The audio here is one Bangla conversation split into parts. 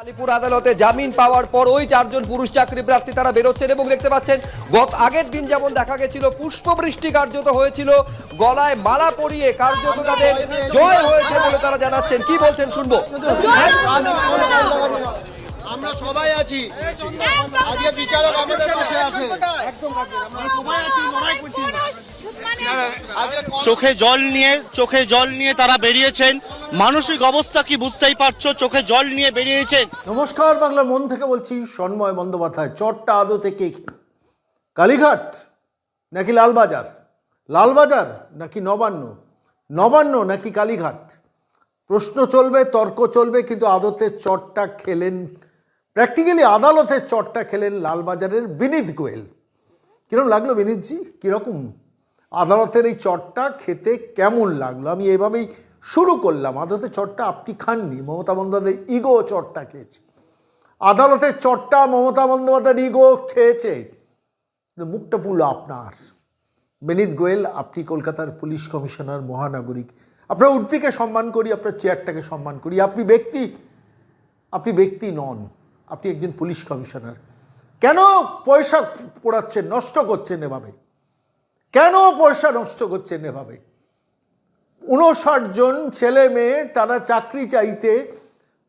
আলিপুর আদালতে জামিন পাওয়ার পর ওই চারজন পুরুষ চাকরি প্রার্থী তারা বেরোচ্ছেন এবং দেখতে পাচ্ছেন, গত আগের দিন যেমন দেখা গেছিল, পুষ্পবৃষ্টি কার্যত হয়েছিল, গলায় মালা পরিয়ে কার্যত তাদের জয় হয়েছে বলে তারা জানাচ্ছেন। কি বলছেন শুনব? আমরা সবাই আছি। আজকে বিচারক আমাদের পাশে আছে। আমরা সবাই আছি করছি। চোখে জল নিয়ে, চোখে জল নিয়ে তারা বেরিয়েছেন। মানসিক অবস্থা কি বুঝতেই পারছ? চোখে জল নিয়ে বেরিয়েছেন। নমস্কার, বাংলা মন থেকে বলছি সন্ময় বন্দ্যোপাধ্যায় চট্টা আদৌ থেকে কালীঘাট নাকি লালবাজার? লালবাজার নাকি নবান্ন? নবান্ন নাকি কালীঘাট? প্রশ্ন চলবে, তর্ক চলবে, কিন্তু আদতে চটটা খেলেন প্র্যাকটিক্যালি আদালতের চটটা খেলেন লালবাজারের বিনীত গোয়েল। কীরকম লাগল বিনীতজি? কীরকম? আদালতের এই চটটা খেতে কেমন লাগল? আমি এভাবেই শুরু করলাম। আদালতের চটটা আপনি খাননি। মমতা বন্দ্যোপাধ্যায় ইগো চটটা খেয়েছে। আদালতের চটটা মমতা বন্দ্যোপাধ্যায়ের ইগো খেয়েছে। মুখটা পুরো আপনার। বেনিত গোয়েল, আপনি কলকাতার পুলিশ কমিশনার, মহানাগরিক। আপনার উর্তিকে সম্মান করি, আপনার চেয়ারটাকে সম্মান করি। আপনি ব্যক্তি আপনি ব্যক্তি নন। আপনি একজন পুলিশ কমিশনার। কেন পয়সা পোড়াচ্ছেন, নষ্ট করছেন এভাবে? কেন পয়সা নষ্ট করছেন এভাবে? উনষাট জন ছেলে মেয়ে তারা চাকরি চাইতে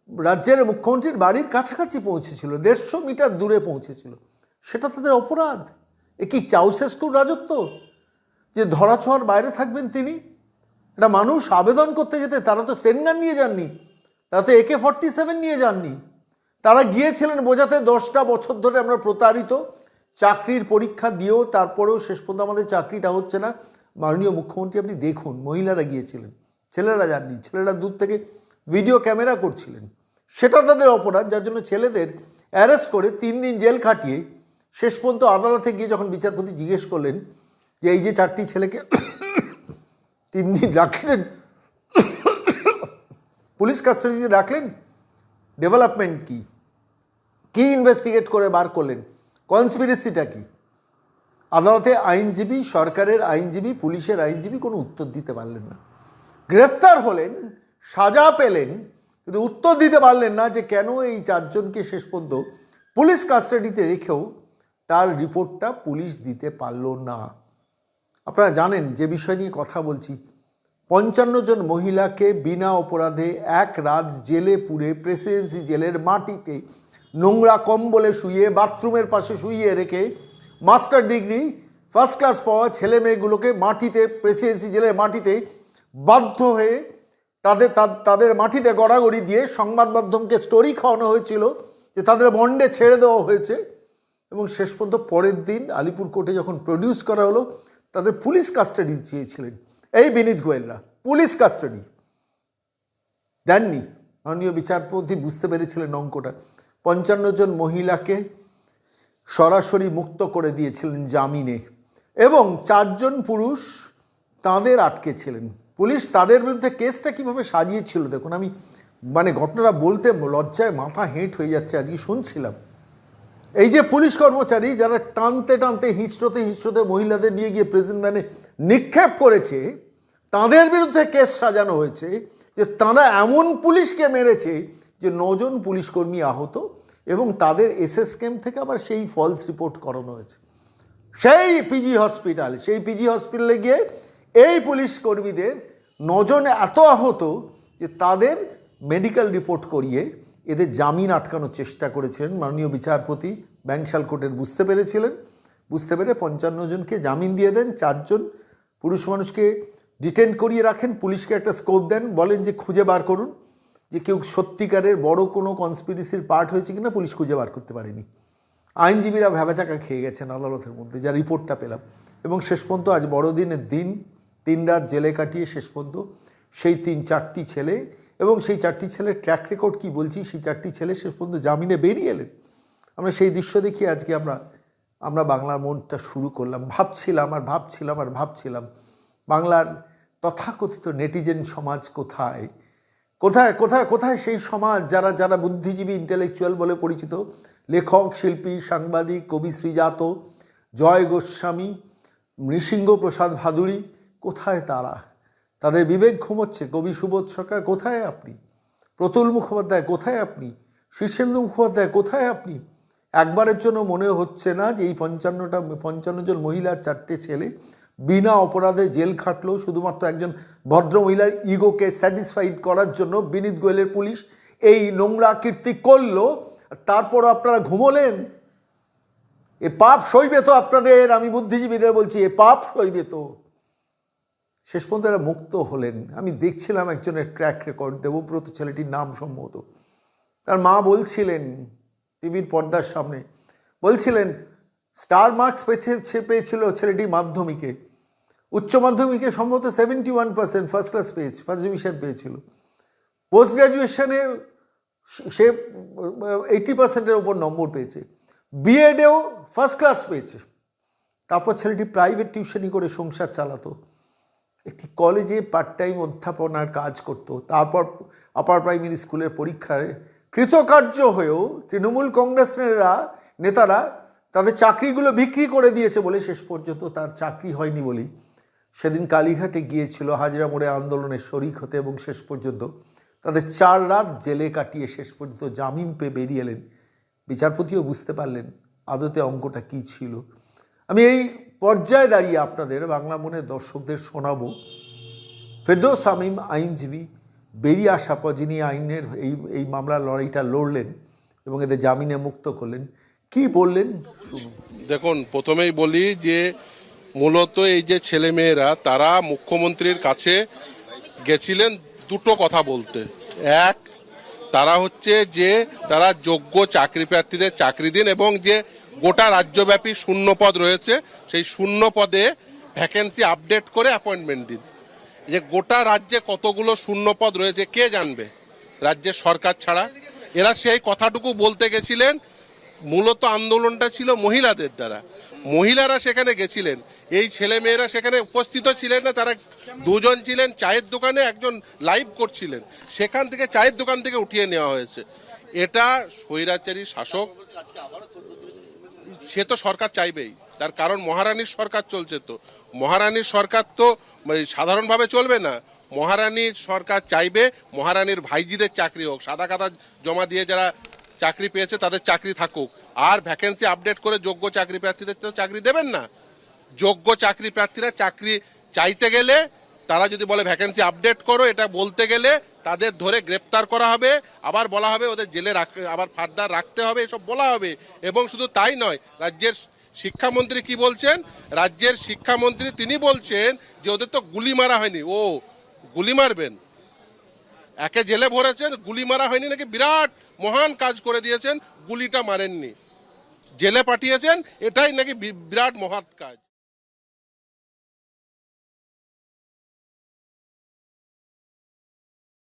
রাজ্যের মুখ্যমন্ত্রীর বাড়ির কাছাকাছি পৌঁছেছিল, দেড়শো মিটার দূরে পৌঁছেছিল। সেটা তাদের অপরাধ। এ কি চাউসেস্কুর রাজত্ব? যে ধরাছোঁয়ার বাইরে থাকবেন তিনি? এটা মানুষ আবেদন করতে যেতে তারা তো সেনগান নিয়ে যাননি, তারা তো একে ফর্টি সেভেন নিয়ে যাননি। তারা গিয়েছিলেন বোঝাতে, দশটা বছর ধরে আমরা প্রতারিত। চাকরির পরীক্ষা দিয়েও তারপরেও শেষ পর্যন্ত আমাদের চাকরিটা হচ্ছে না। মাননীয় মুখ্যমন্ত্রী আপনি দেখুন, মহিলারা গিয়েছিলেন, ছেলেরা যাননি, ছেলেরা দূর থেকে ভিডিও ক্যামেরা করছিলেন। সেটা তাদের অপরাধ, যার জন্য ছেলেদের অ্যারেস্ট করে তিন দিন জেল খাটিয়ে শেষ পর্যন্ত আদালতে গিয়ে যখন বিচারপতি জিজ্ঞেস করলেন যে এই যে চারটি ছেলেকে তিন দিন রাখলেন, পুলিশ কাস্টাডিতে রাখলেন, ডেভেলপমেন্ট কি? কি ইনভেস্টিগেট করে বার করলেন? কনস্পিরেসিটা কি? আদালতে আইনজীবী, সরকারের আইনজীবী, পুলিশের আইনজীবী কোনো উত্তর দিতে পারলেন না। গ্রেফতার হলেন, সাজা পেলেন, কিন্তু উত্তর দিতে পারলেন না যে কেন এই চারজনকে শেষ পর্যন্ত পুলিশ কাস্টাডিতে রেখেও তার রিপোর্টটা পুলিশ দিতে পারল না। আপনারা জানেন, যে বিষয় নিয়ে কথা বলছি, পঞ্চান্ন জন মহিলাকে বিনা অপরাধে এক রাত জেলে পুড়ে, প্রেসিডেন্সি জেলের মাটিতে নোংরা কম্বলে শুয়ে, বাথরুমের পাশে শুইয়ে রেখে মাস্টার ডিগ্রি, ফার্স্ট ক্লাস পাওয়া ছেলে মেয়েগুলোকে মাটিতে, প্রেসিডেন্সি জেলের মাটিতে বাধ্য হয়ে তাদের তাদের মাটিতে গড়াগড়ি দিয়ে সংবাদ মাধ্যমকে স্টোরি খাওয়ানো হয়েছিল যে তাদের বন্ডে ছেড়ে দেওয়া হয়েছে। এবং শেষ পর্যন্ত পরের দিন আলিপুর কোর্টে যখন প্রডিউস করা হলো, তাদের পুলিশ কাস্টাডি চেয়েছিলেন। এই বিনীত গোয়েলরা, পুলিশ কাস্টাডি দেননি। মাননীয় বিচারপতি বুঝতে পেরেছিলেন অঙ্কটা। পঞ্চান্ন জন মহিলাকে সরাসরি মুক্ত করে দিয়েছিলেন জামিনে এবং চারজন পুরুষ তাদের আটকে ছিলেন পুলিশ তাদের বিরুদ্ধে কেসটা কীভাবে সাজিয়েছিল দেখুন, আমি মানে ঘটনাটা বলতে লজ্জায় মাথা হেঁট হয়ে যাচ্ছে, আজকে শুনছিলাম। এই যে পুলিশ কর্মচারী যারা টানতে টানতে, হিঁচড়তে হিঁচড়তে মহিলাদের নিয়ে গিয়ে প্রেজেন্ট ভ্যানে নিক্ষেপ করেছে, তাদের বিরুদ্ধে কেস সাজানো হয়েছে যে তারা এমন পুলিশকে মেরেছে যে নজন পুলিশ কর্মী আহত এবং তাদের এসএস ক্যাম্প থেকে আবার সেই ফলস রিপোর্ট করানো হয়েছে। সেই পিজি হসপিটাল সেই পিজি হসপিটালে গিয়ে এই পুলিশ কর্মীদের নজন এত আহত যে তাদের মেডিকেল রিপোর্ট করিয়ে এদের জামিন আটকানোর চেষ্টা করেছিলেন মাননীয় বিচারপতি ব্যাংশাল কোর্টের। বুঝতে পেরেছিলেন? বুঝতে পেরে পঞ্চান্ন জনকে জামিন দিয়ে দেন, চারজন পুরুষ মানুষকে ডিটেন করিয়ে রাখেন, পুলিশকে একটা স্কোপ দেন, বলেন যে খুঁজে বার করুন। যে কেউ সত্যিকারের বড় কোনো কনস্পিরেসির পার্ট হয়েছে কিনা পুলিশ খুঁজে বার করতে পারেনি। আইনজীবীরা ভ্যাবাচাকা খেয়ে গেছেন আদালতের মধ্যে, যা রিপোর্টটা পেলাম। এবং শেষ পর্যন্ত আজ বড়দিনের দিন, তিন রাত জেলে কাটিয়ে শেষ পর্যন্ত সেই তিন, চারটি ছেলে এবং সেই চারটি ছেলের ট্র্যাক রেকর্ড কি বলছি, সেই চারটি ছেলে শেষ পর্যন্ত জামিনে বেরিয়ে এলেন। আমরা সেই দৃশ্য দেখি আজকে আমরা আমরা বাংলার মনটা শুরু করলাম। ভাবছিলাম আর ভাবছিলাম আর ভাবছিলাম, বাংলার তথাকথিত নেটিজেন সমাজ কোথায়? কোথায় কোথায় কোথায় সেই সমাজ যারা যারা বুদ্ধিজীবী ইন্টেলেকচুয়াল বলে পরিচিত? লেখক, শিল্পী, সাংবাদিক, কবি শ্রীজাত জয় গোস্বামী, নৃসিংহ প্রসাদ ভাদুরী কোথায় তারা? তাদের বিবেক ঘুমোচ্ছে। কবি সুবোধ সরকার, কোথায় আপনি? প্রতুল মুখোপাধ্যায়, কোথায় আপনি? শীর্ষেন্দু মুখোপাধ্যায়, কোথায় আপনি? একবারের জন্য মনে হচ্ছে না যে এই পঞ্চান্নটা, পঞ্চান্ন জন মহিলার চারটে ছেলে বিনা অপরাধে জেল খাটলো শুধুমাত্র একজন ভদ্র মহিলার ইগোকে স্যাটিসফাইড করার জন্য বিনীত গোয়েলের পুলিশ এই নোংরা কীর্তি করল। তারপর আপনারা ঘুমোলেন? এ পাপ সইবে তো আপনাদের, আমি বুদ্ধিজীবীদের বলছি, এ পাপ সইবে তো। শেষ পর্যন্ত এরা মুক্ত হলেন। আমি দেখছিলাম একজনের ট্র্যাক রেকর্ড দেবব্রত ছেলেটির নাম সম্ভবত। তার মা বলছিলেন, টিভির পর্দার সামনে, বলছিলেন, স্টার মার্কস পেয়েছে পেয়েছিল ছেলেটি মাধ্যমিকে। উচ্চ মাধ্যমিকে সম্ভবত seventy one percent first class পেয়েছে ফার্স্ট ডিভিশন পেয়েছিল। পোস্ট গ্র্যাজুয়েশনে সে এইটি পার্সেন্টের ওপর নম্বর পেয়েছে। বিএডেও ফার্স্ট ক্লাস পেয়েছে। তারপর ছেলেটি প্রাইভেট টিউশনি করে সংসার চালাতো। একটি কলেজে পার্ট টাইম অধ্যাপনার কাজ করত। তারপর আপার প্রাইমারি স্কুলের পরীক্ষায় কৃতকার্য হয়েও তৃণমূল কংগ্রেসেরা নেতারা তাদের চাকরিগুলো বিক্রি করে দিয়েছে বলে শেষ পর্যন্ত তার চাকরি হয়নি বলেই। সেদিন কালীঘাটে গিয়েছিল হাজরা মোড়ে আন্দোলনের শরিক হতে এবং শেষ পর্যন্ত তাদের চার রাত জেলে কাটিয়ে শেষ পর্যন্ত জামিন পেয়ে বেরিয়ে এলেন। বিচারপতিও বুঝতে পারলেন আদতে অঙ্কটা কী ছিল। আমি এই পর্যায়ে দাঁড়িয়ে আপনাদের বাংলা মনের দর্শকদের শোনাবো। ফেরদৌস শামীম আইনজীবী বেরিয়ে আসা পর যিনি আইনের এই এই মামলার লড়াইটা লড়লেন এবং এদের জামিনে মুক্ত করলেন, কি বললেন? দেখুন, প্রথমেই বলি যে মূলত এই যে ছেলেমেয়েরা, তারা মুখ্যমন্ত্রীর কাছে গেছিলেন দুটো কথা বলতে। এক, তারা হচ্ছে যে তারা যোগ্য চাকরি প্রার্থীদের চাকরি দিন এবং যে গোটা রাজ্যব্যাপী শূন্য পদ রয়েছে, সেই শূন্য পদে ভ্যাকেন্সি আপডেট করে অ্যাপয়েন্টমেন্ট দিন। যে গোটা রাজ্যে কতগুলো শূন্য পদ রয়েছে, কে জানবে? রাজ্যের সরকার ছাড়া। এরা সেই কথাটুকু বলতে গেছিলেন, মূলত আন্দোলনটা ছিল মহিলাদের দ্বারা। মহিলারা সেখানে গেছিলেন। এই ছেলে মেয়েরা সেখানে উপস্থিত ছিলেন না, তারা দুজন ছিলেন, চায়ের দোকানে একজন লাইভ করছিলেন। সেখান থেকে চায়ের দোকান থেকে উঠিয়ে নেওয়া হয়েছে। এটা স্বৈরাচারী শাসক, সে তো সরকার চাইবেই। তার কারণ মহারানীর সরকার চলছে তো। মহারানীর সরকার তো মানে সাধারণভাবে চলবে না। মহারানীর সরকার চাইবে মহারানীর ভাইজিদের চাকরি হোক, সাদা কাদা জমা দিয়ে যারা চাকরি পেয়েছে তাদের চাকরি থাকুক। আর ভ্যাকেন্সি আপডেট করে যোগ্য চাকরি প্রার্থীদের তো চাকরি দেবেন না। যোগ্য চাকরি প্রার্থীরা চাকরি চাইতে গেলে তারা যদি বলে ভ্যাকেন্সি আপডেট করো, এটা বলতে গেলে তাদের ধরে গ্রেপ্তার করা হবে। আবার বলা হবে ওদের জেলে রাখ, আবার ফার্দার রাখতে হবে, এসব বলা হবে। এবং শুধু তাই নয়, রাজ্যের শিক্ষামন্ত্রী কি বলছেন? রাজ্যের শিক্ষামন্ত্রী তিনি বলছেন যে ওদের তো গুলি মারা হয়নি। ও, গুলি মারবেন? একে জেলে ভরেছেন, গুলি মারা হয়নি নাকি? বিরাট মহান কাজ করে দিয়েছেন, গুলিটা মারেননি। জেলে পাঠিয়েছেন, এটাই নাকি বিরাট মহৎ কাজ।